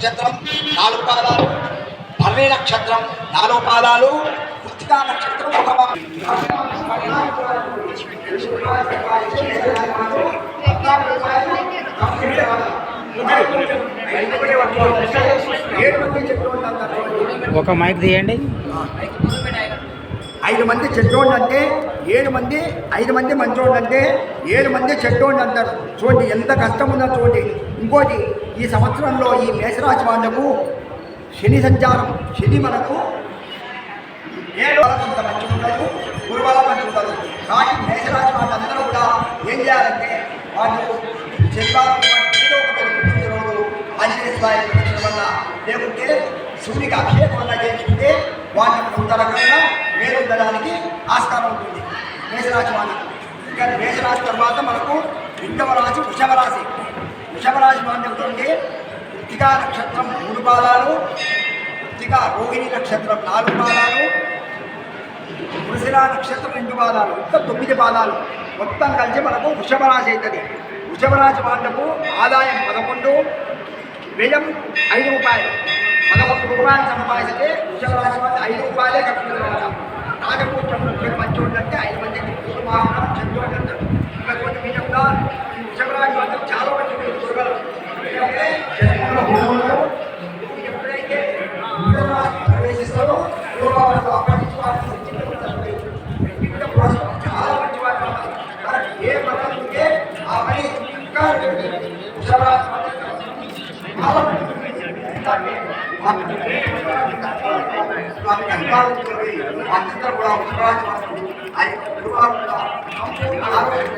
నక్షత్రం నాలుగు పాదాలు. భరణి నక్షత్రం నాలుగు పాదాలు. కృతికా నక్షత్రం ఒక. ఒక మైక్ తీయండి. ఐదు మంది చెడ్డోళ్ళు అంటే ఏడు మంది ఐదు మంది మంచోళ్ళు అంటే ఏడు మంది చెడ్డోళ్ళు అంటారు. చూడండి ఎంత కష్టం ఉందో చూడండి. ఇంకోటి ఈ సంవత్సరంలో ఈ మేషరాశి వాళ్ళకు శని సంచారం శని మనకు ఏడు వాళ్ళకు మంచి ఉండదు గురువాల మంచి ఉండదు కానీ మేషరాశి వాళ్ళందరూ కూడా ఏం చేయాలంటే వాళ్ళు శనివారం ఏదో ఒక రోజు ఆంజనేయ స్వామి ప్రదక్షిణ వల్ల లేకుంటే శివునికి అభిషేకం వల్ల చేయించుకుంటే వాళ్ళకి కొంత రకంగా మేలు ఉండడానికి ఆస్కారం ఉంటుంది మేషరాశి వాళ్ళకి. ఇంకా మేషరాశి తర్వాత మనకు రెండవ రాశి వృషభ రాశి. వృషభరాశి రాశి అంటే ఉంటే కృతికా నక్షత్రం మూడు పాదాలు కృతికా రోహిణి నక్షత్రం నాలుగు పాదాలు వృషిరా నక్షత్రం రెండు పాదాలు. ఇంకా తొమ్మిది పాదాలు. మొత్తం కలిసి మనకు వృషభరాశి అవుతుంది. వృషభరాశి వాళ్ళకు ఆదాయం పదకొండు వ్యయం ఐదు రూపాయలు. పదకొండు రూపాయలు సంపాదిస్తే వృషభరాశి వాళ్ళు ఐదు రూపాయలే కట్టుకుంటున్నారు రాజపూర్వం మంచి ఉందంటే ఐదు మంది పూర్వమాహం చెందు అంటారు ఇంకా కొన్ని విధంగా ఈ వృషభ రాశి వాళ్ళు చాలా మంది చూడగలరు ఎందుకంటే జన్మలో హోమంలో ఎప్పుడైతే వృషభ రాశి ప్రవేశిస్తారో పూర్వమాహం అప్పటి నుంచి వాళ్ళు వ్యక్తిగత కోసం చాలా మంచి వారు ఉన్నారు. మనకి ఏ పని ఉంటే ఆ పని ఇంకా వృషభ రాశి వాళ్ళకి చాలా మంచి ఎందుకంటే వాళ్ళకి అందాలు ఉంటుంది. కూడా వృషభరాశి వాళ్ళు. ఆ యొక్క గురువారం కూడా సంపూర్ణ ఆరోగ్యం,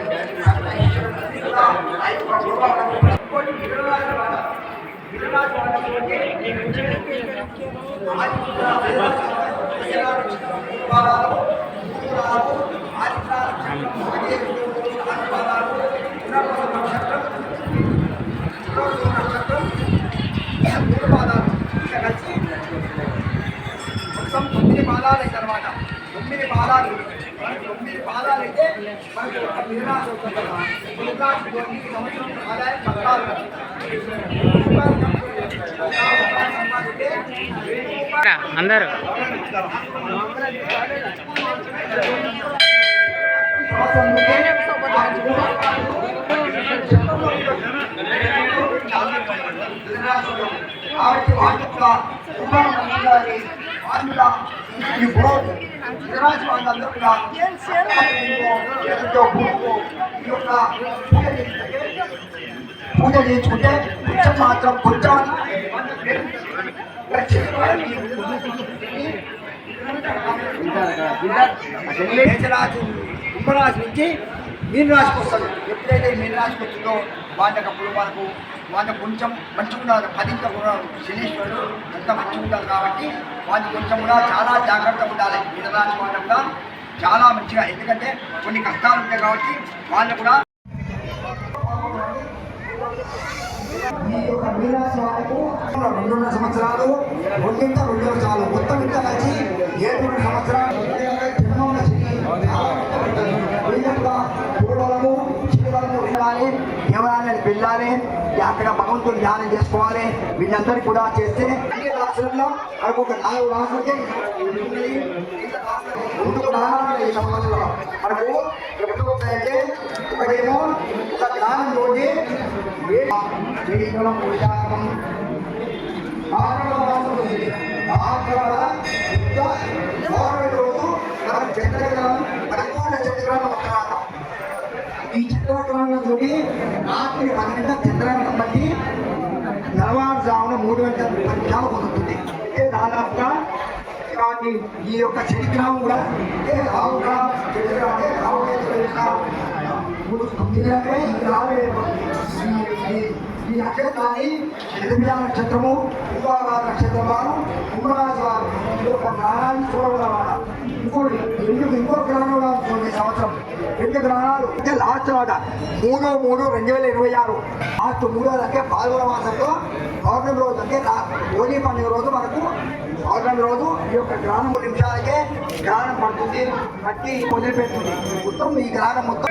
సకల ఐశ్వర్యం అన్నీ కూడా ఆ యొక్క గురువారం కూడా. ఇంకోటి మిథునరాశి వాళ్ళ. మిథునరాశి వాళ్ళకి అంటే ఆది కూడా మిథునరాశి వాళ్ళకి మిథునరాశి గురువారాలు, గురువారాలు, ఆదిత్య నక్షత్రం, ఆదిత్య ఆదివారాలు, పునర్వసు నక్షత్రం, పునర్వసు నక్షత్రం, మూడు పాదాలు ఇంకా కలిసి మొత్తం తొమ్మిది పాదాలు అయితే అనమాట తొమ్మిది పాదాలు మనకి తొమ్మిది పాదాలు అయితే మనకి ఒక మిథునాశ అవుతుంది కదా మిథునాశ ఈ సంవత్సరం ఆదాయం పద్నాలుగు సంపాదిస్తే అందరూ. కాబట్టి వాళ్ళు కూడా కుటుంబం ఉండాలి వాళ్ళు కూడా ఈ బుడవు గుజరాత్ వాళ్ళందరూ కూడా ఎంతో భూము ఈ యొక్క పూజ చేయించుకుంటే పూజ చేయించుకుంటే కొంచెం మాత్రం కొంచెం మేషరాశి కుంభరాశి నుంచి మీన రాశికి వస్తుంది ఎప్పుడైతే మీన రాశికి వాళ్ళ యొక్క కుటుంబాలకు వాళ్ళకి కొంచెం మంచిగా ఉండాలి పదింత కూడా శనీశ్వరుడు ఎంత మంచిగా ఉండాలి కాబట్టి వాళ్ళు కొంచెం కూడా చాలా జాగ్రత్తగా ఉండాలి. మీన రాశి వాళ్ళు కూడా చాలా మంచిగా ఎందుకంటే కొన్ని కష్టాలు ఉంటాయి కాబట్టి వాళ్ళు కూడా ఈ యొక్క వాళ్ళకు రెండున్నర సంవత్సరాలు రెండింట రెండు చాలు మొత్తం ఇంత కలిసి ఏడున్నర సంవత్సరాలు. వెళ్ళాలి అక్కడ భగవంతుడు ధ్యానం చేసుకోవాలి వీళ్ళందరూ కూడా చేస్తే అన్ని రాష్ట్రంలో మనకు ఒక నాలుగు రాష్ట్రాలకే ముందుకు ఈ సంవత్సరంలో మనకు ఎప్పుడు ఒకటేమో ఒక ధ్యానం తోటి చంద్రగ్రహణంతో రాత్రి పన్నెండు చంద్రగ్రహణం బట్టి తెల్లవారుజామున మూడు గంటల ముప్పై నిమిషాలు కుదురుతుంది దాదాపుగా ఈ యొక్క చరిత్రం కూడా ఏ రావుగా చరిత్ర అంటే రావు ఈ నక్షత్రాన్ని ఎనిమిదవ నక్షత్రము కుంభరాశి నక్షత్రం వారు వారు ఈ యొక్క గ్రహణాన్ని చూడడం ఇంకోటి ఎందుకు ఇంకో గ్రహణం కూడా సంవత్సరం. రెండు గ్రహణాలు అంటే లాస్ట్ మాట మూడు మూడు రెండు వేల ఇరవై ఆరు. లాస్ట్ మూడో అంటే పాల్గొన మాసంలో పౌర్ణమి రోజు అంటే హోలీ పండుగ రోజు మనకు పౌర్ణమి రోజు ఈ యొక్క గ్రహణం నిమిషాలకే గ్రహణం పడుతుంది పట్టి వదిలిపెడుతుంది మొత్తం ఈ గ్రహణం మొత్తం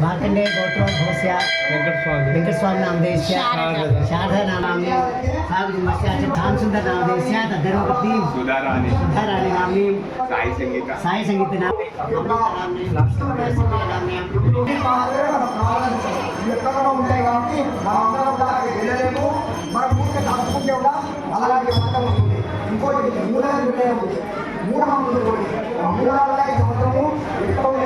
मार्कंडे गोत्र घोष्या वेंकटस्वामी नामदेश शारदा नामी श्याम सुंदर नामदेश धर्मपति सुधा रानी नामी साई संगीत साई संगीत అలాగే ఉంటుంది ఇంకోటి మూలాలు ఉన్నాయి మూఢ మూలాల సంవత్సరము ఎక్కువ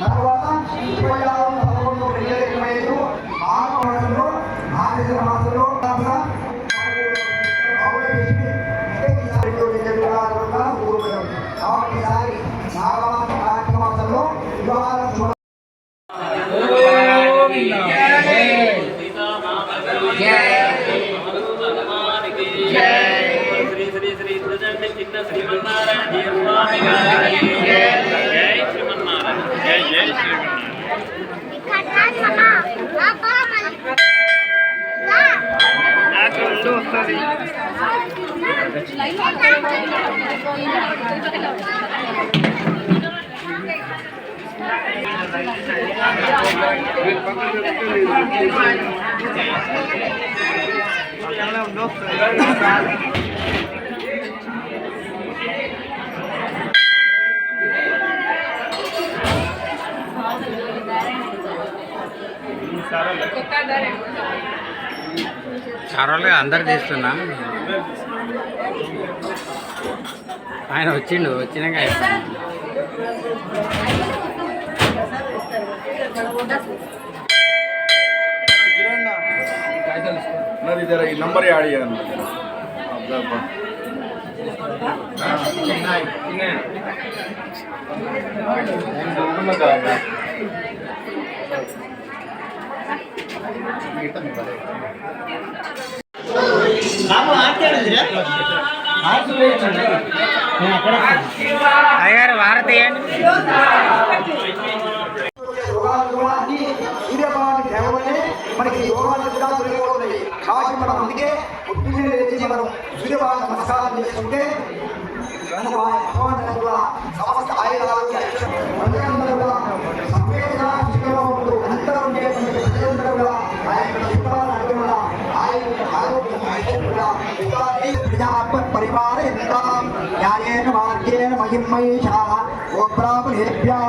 తర్వాత ఇరవై ఆరు పదకొండు రెండు వేల ఇరవై ఐదు ఆరు మాసంలో ఆరు మాసంలో రెండు రోజులుగా అందరు తీస్తున్నా ఆయన వచ్చిండు వచ్చినాక నంబర్ యాడ్ అయ్యగారు అయ్యారు వారతి యోగాలు కేవలమే మనకి యోగాన్ని కూడా దొరికిపోతున్నాయి కాబట్టి మనం అందుకే పొద్దున్నే లేచి మనం సూర్యభావం నమస్కారం చేసుకుంటే మనకు భగవాన్ సమస్త ఆయుధాలు మార్గేణ మహిమయేషా ఓ బ్రాహ్మణేభ్యः